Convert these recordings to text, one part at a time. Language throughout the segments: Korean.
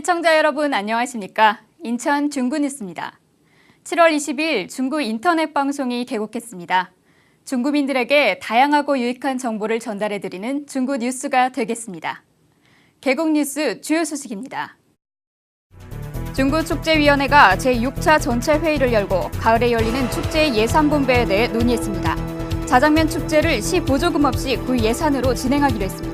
시청자 여러분 안녕하십니까? 인천 중구뉴스입니다. 7월 20일 중구 인터넷 방송이 개국했습니다. 중구민들에게 다양하고 유익한 정보를 전달해드리는 중구 뉴스가 되겠습니다. 개국 뉴스 주요 소식입니다. 중구축제위원회가 제6차 전체 회의를 열고 가을에 열리는 축제 예산 분배에 대해 논의했습니다. 자장면 축제를 시 보조금 없이 구 예산으로 진행하기로 했습니다.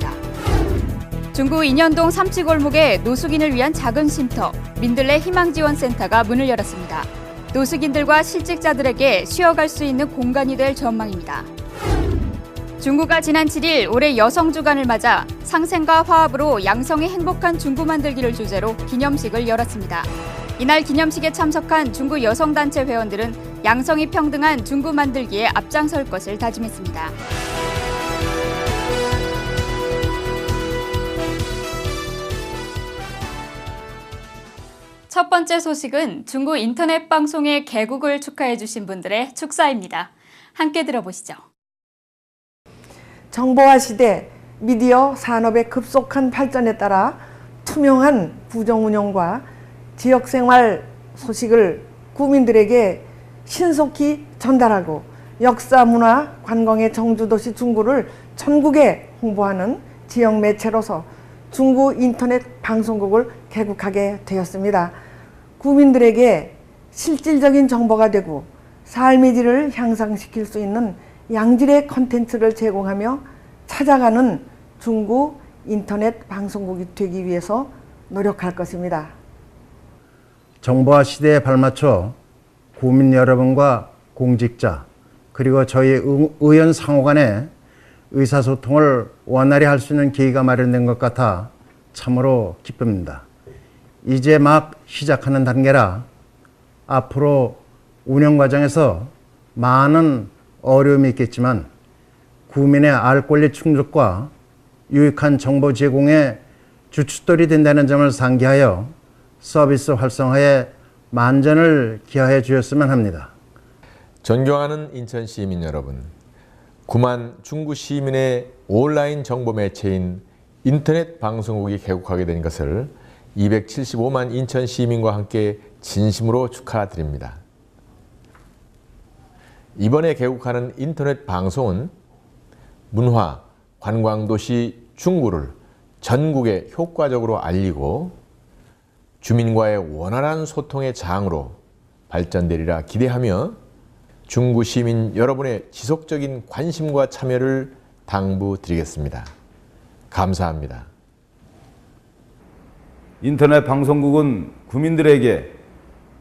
중구 인현동 삼치골목에 노숙인을 위한 작은 쉼터 민들레 희망지원센터가 문을 열었습니다. 노숙인들과 실직자들에게 쉬어갈 수 있는 공간이 될 전망입니다. 중구가 지난 7일 올해 여성 주간을 맞아 상생과 화합으로 양성이 행복한 중구 만들기를 주제로 기념식을 열었습니다. 이날 기념식에 참석한 중구 여성단체 회원들은 양성이 평등한 중구 만들기에 앞장설 것을 다짐했습니다. 첫 번째 소식은 중국 인터넷 방송의 개국을 축하해 주신 분들의 축사입니다. 함께 들어보시죠. 정보화 시대 미디어 산업의 급속한 발전에 따라 투명한 부정 운영과 지역 생활 소식을 국민들에게 신속히 전달하고 역사, 문화, 관광의 정주도시 중구를 전국에 홍보하는 지역 매체로서 중구 인터넷 방송국을 개국하게 되었습니다. 국민들에게 실질적인 정보가 되고 삶의 질을 향상시킬 수 있는 양질의 컨텐츠를 제공하며 찾아가는 중구 인터넷 방송국이 되기 위해서 노력할 것입니다. 정보화 시대에 발맞춰 국민 여러분과 공직자 그리고 저희 의- 의원 상호 간의 의사소통을 원활히 할 수 있는 기회가 마련된 것 같아 참으로 기쁩니다. 이제 막 시작하는 단계라 앞으로 운영 과정에서 많은 어려움이 있겠지만 국민의 알 권리 충족과 유익한 정보 제공에 주춧돌이 된다는 점을 상기하여 서비스 활성화에 만전을 기하해 주셨으면 합니다. 존경하는 인천 시민 여러분, 9만 중구 시민의 온라인 정보 매체인 인터넷 방송국이 개국하게 된 것을 275만 인천 시민과 함께 진심으로 축하드립니다. 이번에 개국하는 인터넷 방송은 문화, 관광도시 중구를 전국에 효과적으로 알리고 주민과의 원활한 소통의 장으로 발전되리라 기대하며 중구 시민 여러분의 지속적인 관심과 참여를 당부드리겠습니다. 감사합니다. 인터넷 방송국은 국민들에게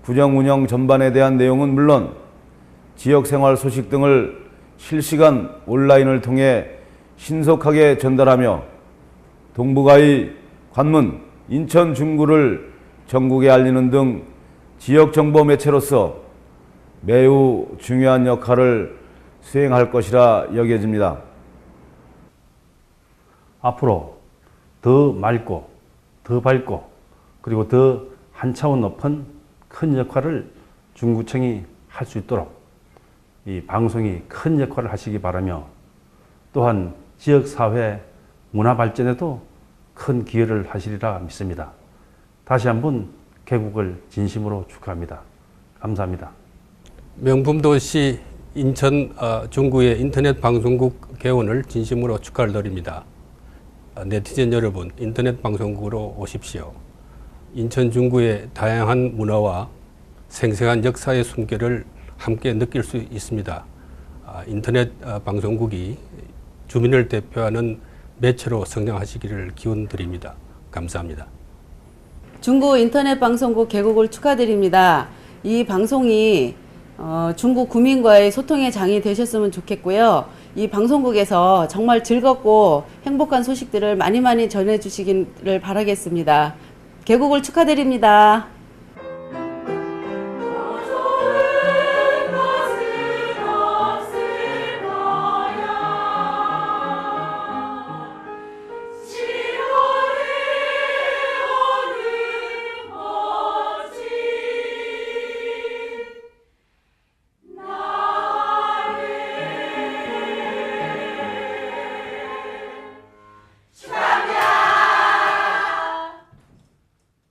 구정 운영 전반에 대한 내용은 물론 지역 생활 소식 등을 실시간 온라인을 통해 신속하게 전달하며 동북아의 관문 인천 중구를 전국에 알리는 등 지역 정보 매체로서 매우 중요한 역할을 수행할 것이라 여겨집니다. 앞으로 더 맑고 더 밝고 그리고 더 한 차원 높은 큰 역할을 중구청이 할 수 있도록 이 방송이 큰 역할을 하시기 바라며 또한 지역 사회 문화 발전에도 큰 기여를 하시리라 믿습니다. 다시 한번 개국을 진심으로 축하합니다. 감사합니다. 명품도시 인천 어, 중구의 인터넷 방송국 개원을 진심으로 축하를 드립니다. 어, 네티즌 여러분, 인터넷 방송국으로 오십시오. 인천 중구의 다양한 문화와 생생한 역사의 숨결을 함께 느낄 수 있습니다. 아, 인터넷 어, 방송국이 주민을 대표하는 매체로 성장하시기를 기원 드립니다. 감사합니다. 중구 인터넷 방송국 개국을 축하드립니다. 이 방송이 어, 중국 구민과의 소통의 장이 되셨으면 좋겠고요. 이 방송국에서 정말 즐겁고 행복한 소식들을 많이 많이 전해주시기를 바라겠습니다. 개국을 축하드립니다.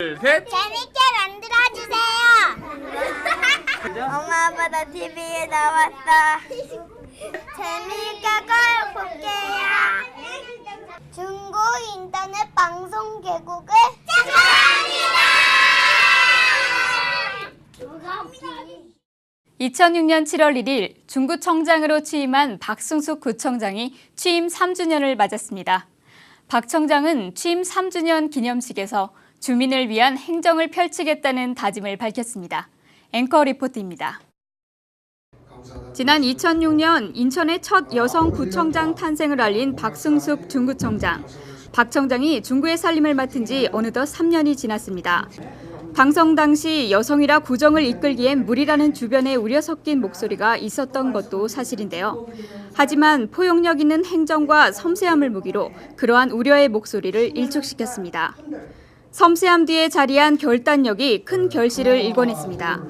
둘셋. 재밌게 만들어주세요. 엄마 아빠 나 TV에 나왔다. 재밌게 걸 볼게요. 중고 인터넷 방송 계곡을 2006년 7월 1일 중구청장으로 취임한 박승숙 구청장이 취임 3주년을 맞았습니다. 박 청장은 취임 3주년 기념식에서 주민을 위한 행정을 펼치겠다는 다짐을 밝혔습니다. 앵커 리포트입니다. 지난 2006년 인천의 첫 여성 구청장 탄생을 알린 박승숙 중구청장. 박 청장이 중구의 살림을 맡은 지 어느덧 3년이 지났습니다. 당선 당시 여성이라 구정을 이끌기엔 무리라는 주변의 우려 섞인 목소리가 있었던 것도 사실인데요. 하지만 포용력 있는 행정과 섬세함을 무기로 그러한 우려의 목소리를 일축시켰습니다. 섬세함 뒤에 자리한 결단력이 큰 결실을 일궈냈습니다.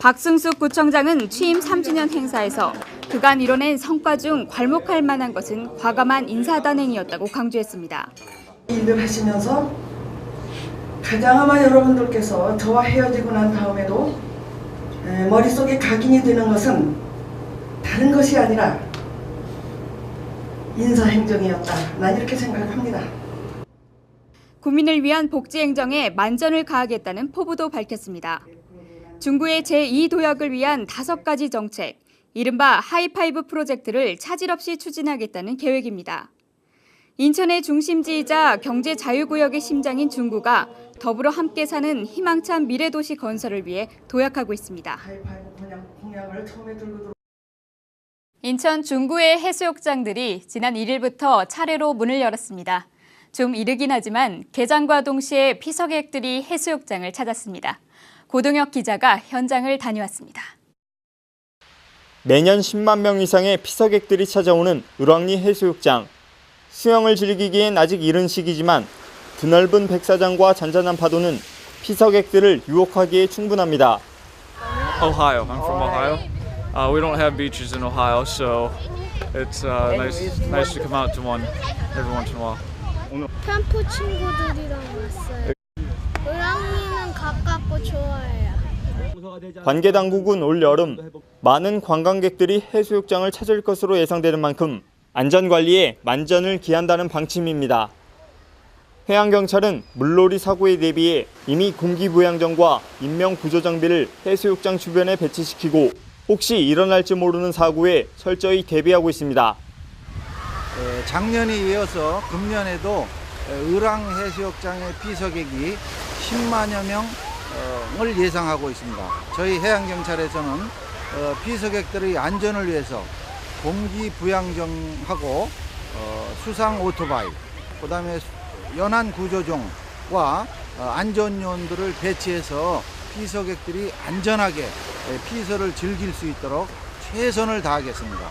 박승숙 구청장은 취임 3주년 행사에서 그간 이뤄낸 성과 중 괄목할 만한 것은 과감한 인사단행이었다고 강조했습니다. 일을 하시면서 가장 아마 여러분들께서 저와 헤어지고 난 다음에도 에, 머릿속에 각인이 되는 것은 다른 것이 아니라 인사행정이었다. 난 이렇게 생각합니다. 국민을 위한 복지 행정에 만전을 가하겠다는 포부도 밝혔습니다. 중구의 제2도약을 위한 다섯 가지 정책, 이른바 하이파이브 프로젝트를 차질 없이 추진하겠다는 계획입니다. 인천의 중심지이자 경제 자유구역의 심장인 중구가 더불어 함께 사는 희망찬 미래도시 건설을 위해 도약하고 있습니다. 인천 중구의 해수욕장들이 지난 1일부터 차례로 문을 열었습니다. 좀 이르긴 하지만 개장과 동시에 피서객들이 해수욕장을 찾았습니다. 고동혁 기자가 현장을 다녀왔습니다. 매년 10만 명 이상의 피서객들이 찾아오는 을왕리 해수욕장. 수영을 즐기기엔 아직 이른 시기지만 드넓은 백사장과 잔잔한 파도는 피서객들을 유혹하기에 충분합니다. Ohio. I'm from Ohio. Uh, we don't have beaches in Ohio, so it's uh, nice nice to come out to one every once in a while. 캠프 친구들이랑 왔어요. 을왕리는 가깝고 좋아해요. 관계 당국은 올 여름 많은 관광객들이 해수욕장을 찾을 것으로 예상되는 만큼 안전 관리에 만전을 기한다는 방침입니다. 해양경찰은 물놀이 사고에 대비해 이미 공기부양정과 인명 구조 장비를 해수욕장 주변에 배치시키고 혹시 일어날지 모르는 사고에 철저히 대비하고 있습니다. 에, 작년에 이어서 금년에도 에, 을왕 해수욕장의 피서객이 10만여 명을 예상하고 있습니다. 저희 해양경찰에서는 어, 피서객들의 안전을 위해서 공기 부양정하고 어, 수상 오토바이, 그 다음에 연안 구조종과 어, 안전요원들을 배치해서 피서객들이 안전하게 에, 피서를 즐길 수 있도록 최선을 다하겠습니다.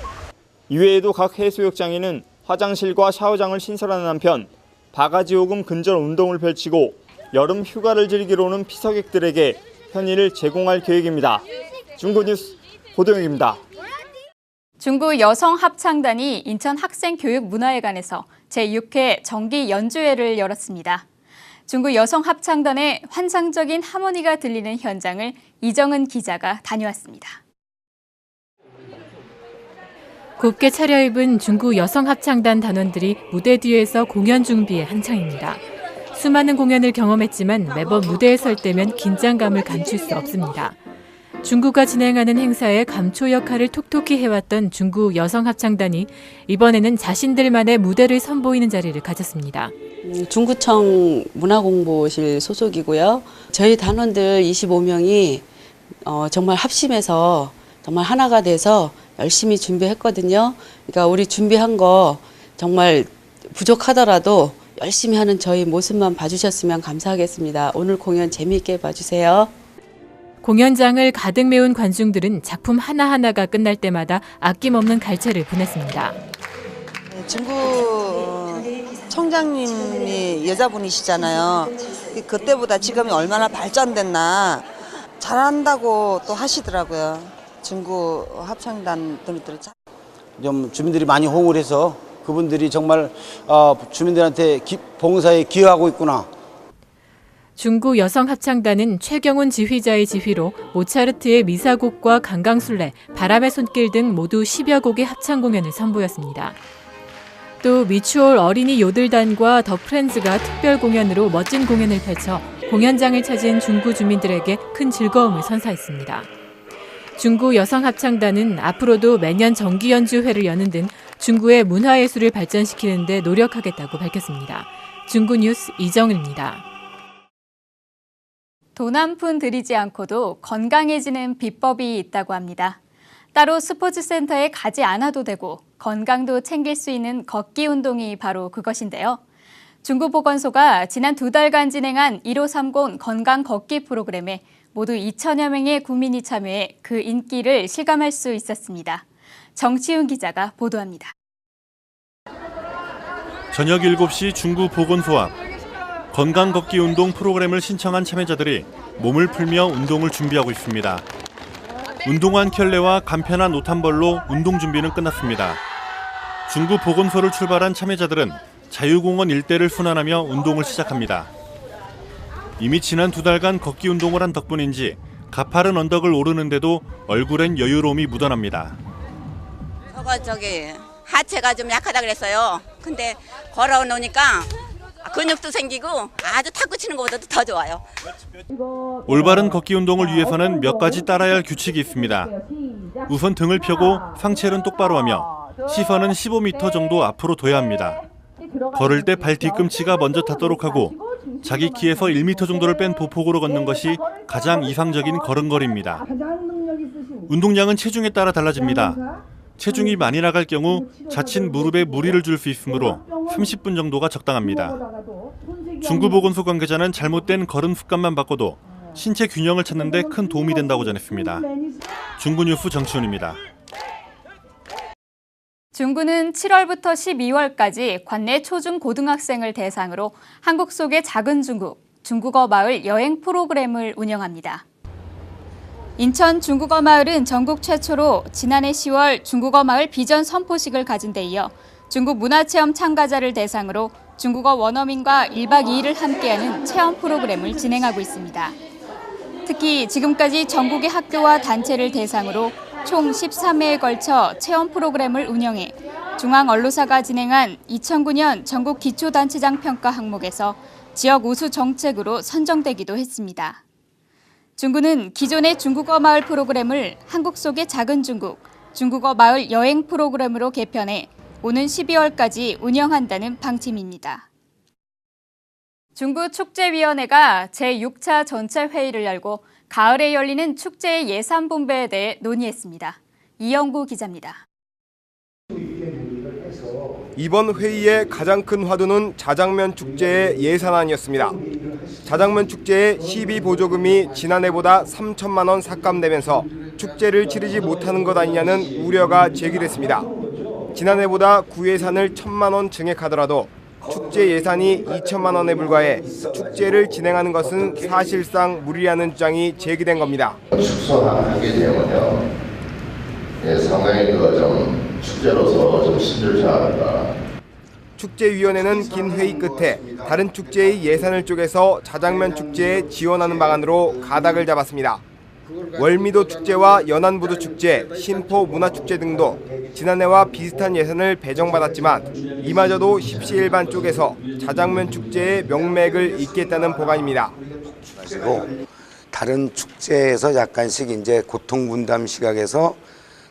이외에도 각 해수욕장에는 화장실과 샤워장을 신설하는 한편 바가지 요금 근절 운동을 펼치고 여름 휴가를 즐기러 오는 피서객들에게 편의를 제공할 계획입니다. 중고뉴스 고도영입니다. 중구 여성 합창단이 인천 학생교육문화회관에서 제6회 정기 연주회를 열었습니다. 중구 여성 합창단의 환상적인 하모니가 들리는 현장을 이정은 기자가 다녀왔습니다. 곱게 차려입은 중구 여성 합창단 단원들이 무대 뒤에서 공연 준비에 한창입니다. 수많은 공연을 경험했지만 매번 무대에 설 때면 긴장감을 감출 수 없습니다. 중구가 진행하는 행사에 감초 역할을 톡톡히 해왔던 중구 여성 합창단이 이번에는 자신들만의 무대를 선보이는 자리를 가졌습니다. 음, 중구청 문화공보실 소속이고요. 저희 단원들 25명이 어, 정말 합심해서 정말 하나가 돼서 열심히 준비했거든요. 그러니까 우리 준비한 거 정말 부족하더라도 열심히 하는 저희 모습만 봐주셨으면 감사하겠습니다. 오늘 공연 재미있게 봐주세요. 공연장을 가득 메운 관중들은 작품 하나하나가 끝날 때마다 아낌없는 갈채를 보냈습니다. 중구 어, 청장님이 여자분이시잖아요. 그때보다 지금이 얼마나 발전됐나 잘한다고 또 하시더라고요. 중구 합창단 분들 좀 주민들이 많이 호응을 해서 그분들이 정말 어, 주민들한테 기- 봉사에 기여하고 있구나 중구 여성합창단은 최경훈 지휘자의 지휘로 모차르트의 미사곡과 강강술래, 바람의 손길 등 모두 10여 곡의 합창 공연을 선보였습니다. 또 미추홀 어린이 요들단과 더 프렌즈가 특별 공연으로 멋진 공연을 펼쳐 공연장을 찾은 중구 주민들에게 큰 즐거움을 선사했습니다. 중구 여성합창단은 앞으로도 매년 정기 연주회를 여는 등 중구의 문화예술을 발전시키는 데 노력하겠다고 밝혔습니다. 중구 뉴스 이정입니다. 돈 한 푼 들이지 않고도 건강해지는 비법이 있다고 합니다. 따로 스포츠 센터에 가지 않아도 되고 건강도 챙길 수 있는 걷기 운동이 바로 그것인데요. 중구보건소가 지난 두 달간 진행한 1530 건강 걷기 프로그램에 모두 2천여 명의 국민이 참여해 그 인기를 실감할 수 있었습니다. 정치훈 기자가 보도합니다. 저녁 7시 중구 보건소 앞 건강 걷기 운동 프로그램을 신청한 참여자들이 몸을 풀며 운동을 준비하고 있습니다. 운동화 켤레와 간편한 옷한 벌로 운동 준비는 끝났습니다. 중구 보건소를 출발한 참여자들은 자유공원 일대를 순환하며 운동을 시작합니다. 이미 지난 두 달간 걷기 운동을 한 덕분인지 가파른 언덕을 오르는데도 얼굴엔 여유로움이 묻어납니다. 저거 저기 하체가 좀 약하다 그랬어요. 근데 걸어 놓으니까 근육도 생기고 아주 탁구 치는 것보다도 더 좋아요. 올바른 걷기 운동을 위해서는 몇 가지 따라야 할 규칙이 있습니다. 우선 등을 펴고 상체는 똑바로 하며 시선은 15m 정도 앞으로 둬야 합니다. 걸을 때 발 뒤꿈치가 먼저 닿도록 하고 자기 키에서 1m 정도를 뺀 보폭으로 걷는 것이 가장 이상적인 걸음걸이입니다. 운동량은 체중에 따라 달라집니다. 체중이 많이 나갈 경우 자칫 무릎에 무리를 줄 수 있으므로 30분 정도가 적당합니다. 중구보건소 관계자는 잘못된 걸음 습관만 바꿔도 신체 균형을 찾는 데 큰 도움이 된다고 전했습니다. 중구뉴스 정치훈입니다. 중구는 7월부터 12월까지 관내 초중 고등학생을 대상으로 한국 속의 작은 중국, 중국어 마을 여행 프로그램을 운영합니다. 인천 중국어 마을은 전국 최초로 지난해 10월 중국어 마을 비전 선포식을 가진 데 이어 중국 문화체험 참가자를 대상으로 중국어 원어민과 1박 2일을 함께하는 체험 프로그램을 진행하고 있습니다. 특히 지금까지 전국의 학교와 단체를 대상으로 총 13회에 걸쳐 체험 프로그램을 운영해 중앙언로사가 진행한 2009년 전국 기초단체장 평가 항목에서 지역 우수 정책으로 선정되기도 했습니다. 중구는 기존의 중국어 마을 프로그램을 한국 속의 작은 중국, 중국어 마을 여행 프로그램으로 개편해 오는 12월까지 운영한다는 방침입니다. 중구 축제위원회가 제6차 전체 회의를 열고 가을에 열리는 축제의 예산 분배에 대해 논의했습니다. 이영구 기자입니다. 이번 회의의 가장 큰 화두는 자장면 축제의 예산안이었습니다. 자장면 축제의 시비 보조금이 지난해보다 3천만 원 삭감되면서 축제를 치르지 못하는 것 아니냐는 우려가 제기됐습니다. 지난해보다 구예산을 천만 원 증액하더라도 축제 예산이 2천만 원에 불과해 축제를 진행하는 것은 사실상 무리라는 주장이 제기된 겁니다. 축소하게 되면요, 예, 상당히 그좀 축제로서 좀 힘들지 않을까. 축제위원회는 긴 회의 끝에 다른 축제의 예산을 쪼개서 자장면 축제에 지원하는 방안으로 가닥을 잡았습니다. 월미도 축제와 연안부두 축제, 신포 문화축제 등도 지난해와 비슷한 예산을 배정받았지만 이마저도 십시일반 쪽에서 자장면 축제의 명맥을 잇겠다는 보관입니다. 그리고 다른 축제에서 약간씩 이제 고통 분담 시각에서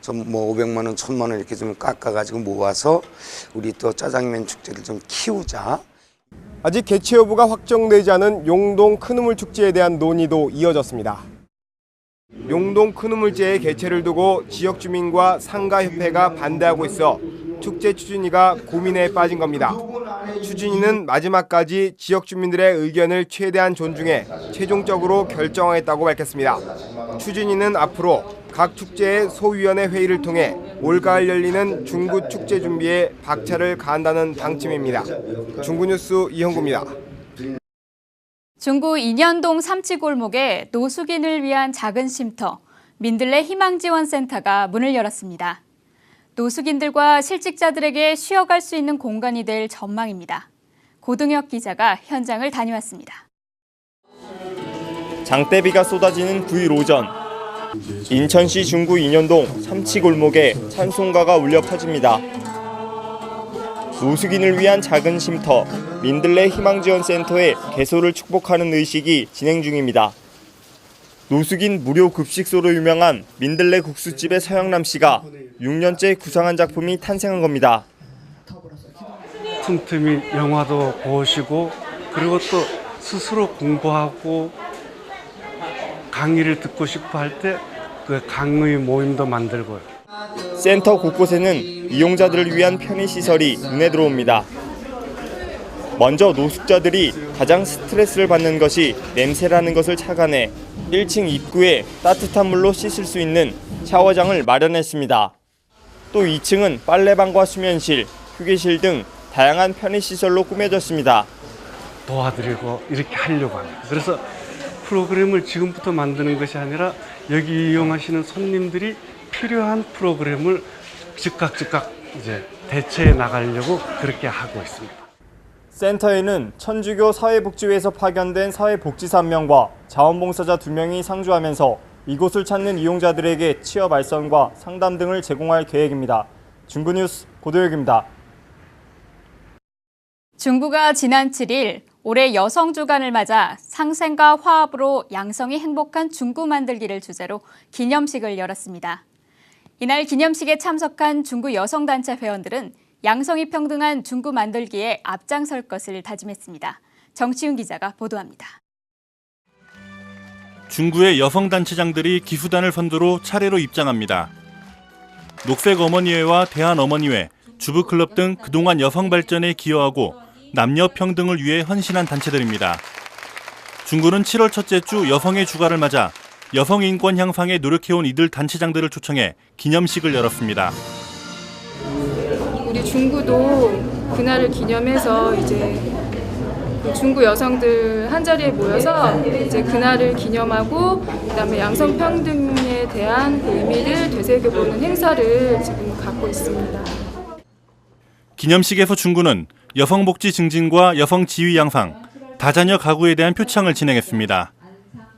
좀뭐 500만 원, 1000만 원 이렇게 좀 깎아 가지고 모아서 우리 또 짜장면 축제를 좀 키우자. 아직 개최 여부가 확정되지 않은 용동 큰우물 축제에 대한 논의도 이어졌습니다. 용동 큰우물제의 개최를 두고 지역 주민과 상가협회가 반대하고 있어 축제 추진위가 고민에 빠진 겁니다. 추진위는 마지막까지 지역 주민들의 의견을 최대한 존중해 최종적으로 결정하겠다고 밝혔습니다. 추진위는 앞으로 각 축제의 소위원회 회의를 통해 올가을 열리는 중구 축제 준비에 박차를 가한다는 방침입니다. 중구뉴스 이형구입니다. 중구 인현동 삼치골목에 노숙인을 위한 작은 쉼터, 민들레 희망지원센터가 문을 열었습니다. 노숙인들과 실직자들에게 쉬어갈 수 있는 공간이 될 전망입니다. 고등혁 기자가 현장을 다녀왔습니다. 장대비가 쏟아지는 9일 오전 인천시 중구 인현동 삼치골목에 찬송가가 울려 퍼집니다. 노숙인을 위한 작은 쉼터 민들레 희망지원센터의 개소를 축복하는 의식이 진행 중입니다. 노숙인 무료 급식소로 유명한 민들레 국수집의 서영남 씨가 6년째 구상한 작품이 탄생한 겁니다. 틈틈이 영화도 보시고 그리고 또 스스로 공부하고 강의를 듣고 싶어 할 때 그 강의 모임도 만들고요. 센터 곳곳에는 이용자들을 위한 편의시설이 눈에 들어옵니다. 먼저 노숙자들이 가장 스트레스를 받는 것이 냄새라는 것을 착안해 1층 입구에 따뜻한 물로 씻을 수 있는 샤워장을 마련했습니다. 또 2층은 빨래방과 수면실, 휴게실 등 다양한 편의시설로 꾸며졌습니다. 도와드리고 이렇게 하려고 합니다. 그래서 프로그램을 지금부터 만드는 것이 아니라 여기 이용하시는 손님들이 필요한 프로그램을 즉각 즉각 이제 대체해 나가려고 그렇게 하고 있습니다. 센터에는 천주교 사회복지회에서 파견된 사회복지사 1명과 자원봉사자 2명이 상주하면서 이곳을 찾는 이용자들에게 취업 알선과 상담 등을 제공할 계획입니다. 중구뉴스 고도혁입니다. 중구가 지난 7일 올해 여성 주간을 맞아 상생과 화합으로 양성이 행복한 중구 만들기를 주제로 기념식을 열었습니다. 이날 기념식에 참석한 중구 여성단체 회원들은 양성이 평등한 중구 만들기에 앞장설 것을 다짐했습니다. 정치윤 기자가 보도합니다. 중구의 여성 단체장들이 기수단을 선두로 차례로 입장합니다. 녹색 어머니회와 대한 어머니회, 주부클럽 등 그동안 여성 발전에 기여하고 남녀 평등을 위해 헌신한 단체들입니다. 중구는 7월 첫째 주 여성의 주가를 맞아 여성 인권 향상에 노력해온 이들 단체장들을 초청해 기념식을 열었습니다. 우리 중구도 그날을 기념해서 이제 그 중구 여성들 한 자리에 모여서 이제 그날을 기념하고 그다음에 양성 평등에 대한 그 의미를 되새겨보는 행사를 지금 갖고 있습니다. 기념식에서 중구는 여성 복지 증진과 여성 지위 양상, 다자녀 가구에 대한 표창을 진행했습니다.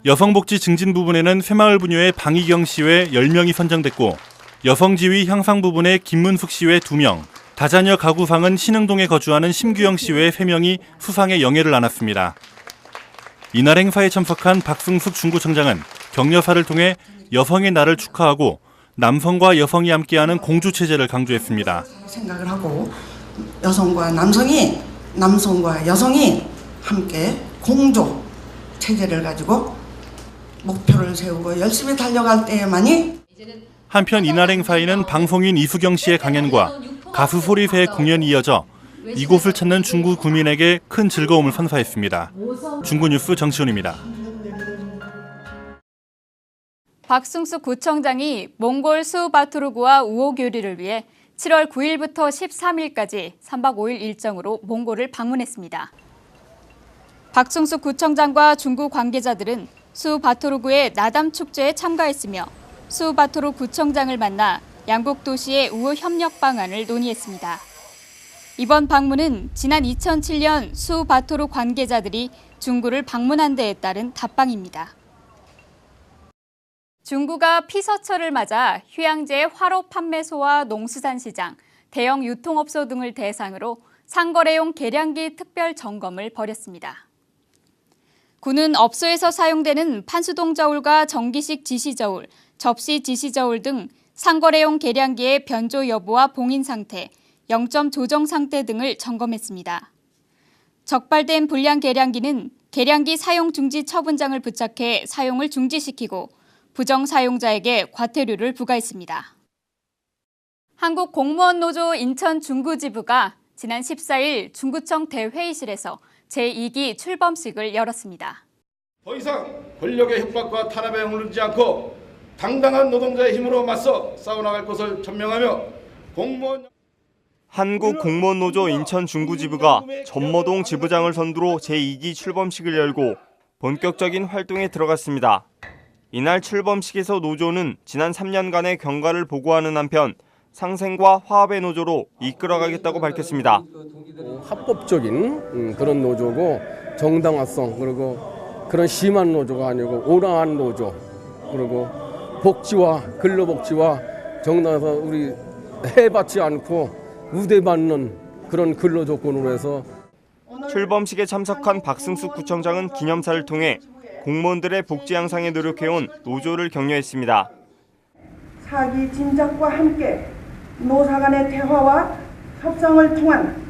여성 복지 증진 부분에는 새마을 분녀의 방희경 씨 외 10명이 선정됐고 여성 지위 향상 부분에 김문숙 씨 외 2명, 다자녀 가구상은 신흥동에 거주하는 심규영 씨 외 3명이 수상의 영예를 안았습니다. 이날 행사에 참석한 박승숙 중구청장은 격려사를 통해 여성의 날을 축하하고 남성과 여성이 함께하는 공주 체제를 강조했습니다. 생각을 하고 여성과 남성이 남성과 여성이 함께 공조 체제를 가지고 목표를 세우고 열심히 달려갈 때만이 한편 이날 행사에는 방송인 이수경 씨의 강연과 가수 소리새의 공연이 이어져 이곳을 찾는 중구 구민에게 큰 즐거움을 선사했습니다. 중구 뉴스 정치훈입니다. 박승수 구청장이 몽골 수바투르구와 우호교류를 위해 7월 9일부터 13일까지 3박 5일 일정으로 몽골을 방문했습니다. 박승수 구청장과 중구 관계자들은 수 바토르구의 나담 축제에 참가했으며 수 바토르 구청장을 만나 양국 도시의 우호 협력 방안을 논의했습니다. 이번 방문은 지난 2007년 수 바토르 관계자들이 중구를 방문한 데에 따른 답방입니다. 중구가 피서철을 맞아 휴양지 화로 판매소와 농수산시장, 대형 유통업소 등을 대상으로 상거래용 계량기 특별 점검을 벌였습니다. 군은 업소에서 사용되는 판수동 저울과 전기식 지시 저울, 접시 지시 저울 등 상거래용 계량기의 변조 여부와 봉인 상태, 영점 조정 상태 등을 점검했습니다. 적발된 불량 계량기는 계량기 사용 중지 처분장을 부착해 사용을 중지시키고 부정 사용자에게 과태료를 부과했습니다. 한국공무원노조 인천 중구지부가 지난 14일 중구청 대회의실에서 제2기 출범식을 열었습니다. 더 이상 권력의 협박과 탄압에 물르지 않고 당당한 노동자의 힘으로 맞서 싸워나갈 것을 천명하며 공무원 한국 공무원 노조 인천 중구지부가 전모동 지부장을 선두로 제2기 출범식을 열고 본격적인 활동에 들어갔습니다. 이날 출범식에서 노조는 지난 3년간의 경과를 보고하는 한편 상생과 화합의 노조로 이끌어가겠다고 밝혔습니다. 합법적인 음, 그런 노조고 정당화성 그리고 그런 심한 노조가 아니고 온화한 노조 그리고 복지와 근로복지와 정당에서 우리 해받지 않고 우대받는 그런 근로 조건으로 해서 출범식에 참석한 박승숙 구청장은 기념사를 통해 공무원들의 복지 향상에 노력해온 노조를 격려했습니다. 사기 진작과 함께 노사 간의 대화와 협상을 통한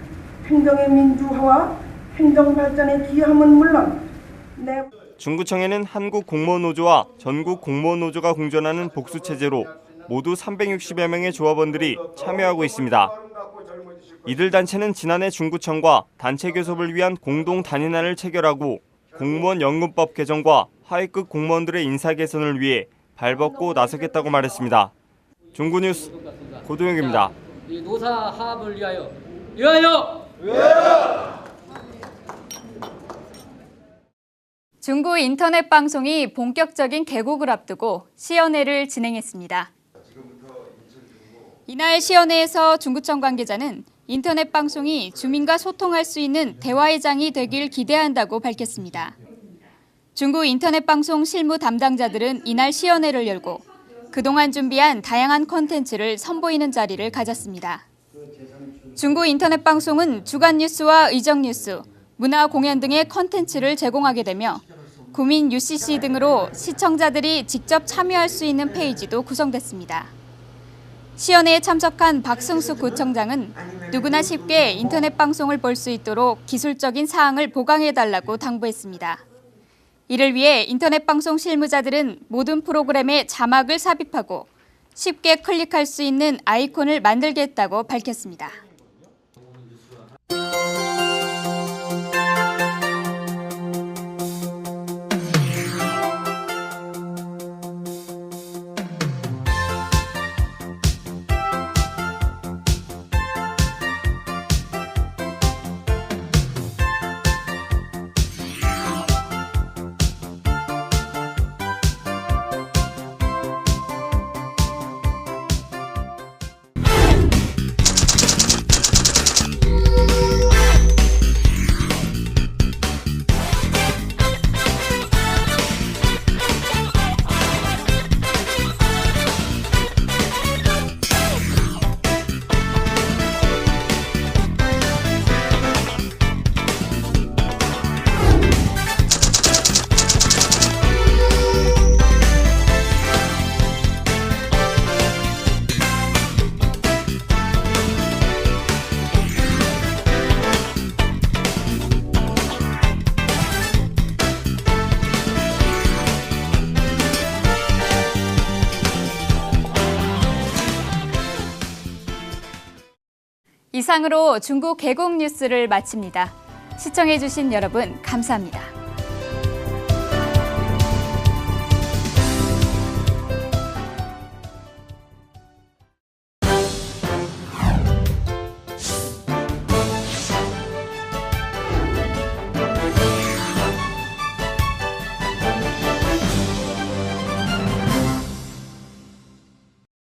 행정의 민주화와 행정 발전에 기여함은 물론 내 중구청에는 한국 공무원 노조와 전국 공무원 노조가 공존하는 복수 체제로 모두 360여 명의 조합원들이 참여하고 있습니다. 이들 단체는 지난해 중구청과 단체 교섭을 위한 공동 단위안을 체결하고 공무원 연금법 개정과 하위급 공무원들의 인사 개선을 위해 발벗고 나서겠다고 말했습니다. 중구뉴스 고도영입니다. 이 노사 하합을 위하여 위하여 중구 인터넷 방송이 본격적인 개국을 앞두고 시연회를 진행했습니다. 이날 시연회에서 중구청 관계자는 인터넷 방송이 주민과 소통할 수 있는 대화의 장이 되길 기대한다고 밝혔습니다. 중구 인터넷 방송 실무 담당자들은 이날 시연회를 열고 그동안 준비한 다양한 콘텐츠를 선보이는 자리를 가졌습니다. 중구 인터넷 방송은 주간 뉴스와 의정 뉴스, 문화 공연 등의 콘텐츠를 제공하게 되며 구민 UCC 등으로 시청자들이 직접 참여할 수 있는 페이지도 구성됐습니다. 시연회에 참석한 박승숙 구청장은 누구나 쉽게 인터넷 방송을 볼 수 있도록 기술적인 사항을 보강해달라고 당부했습니다. 이를 위해 인터넷 방송 실무자들은 모든 프로그램에 자막을 삽입하고 쉽게 클릭할 수 있는 아이콘을 만들겠다고 밝혔습니다. Thank you. 이상으로 중국 개국 뉴스를 마칩니다. 시청해주신 여러분 감사합니다.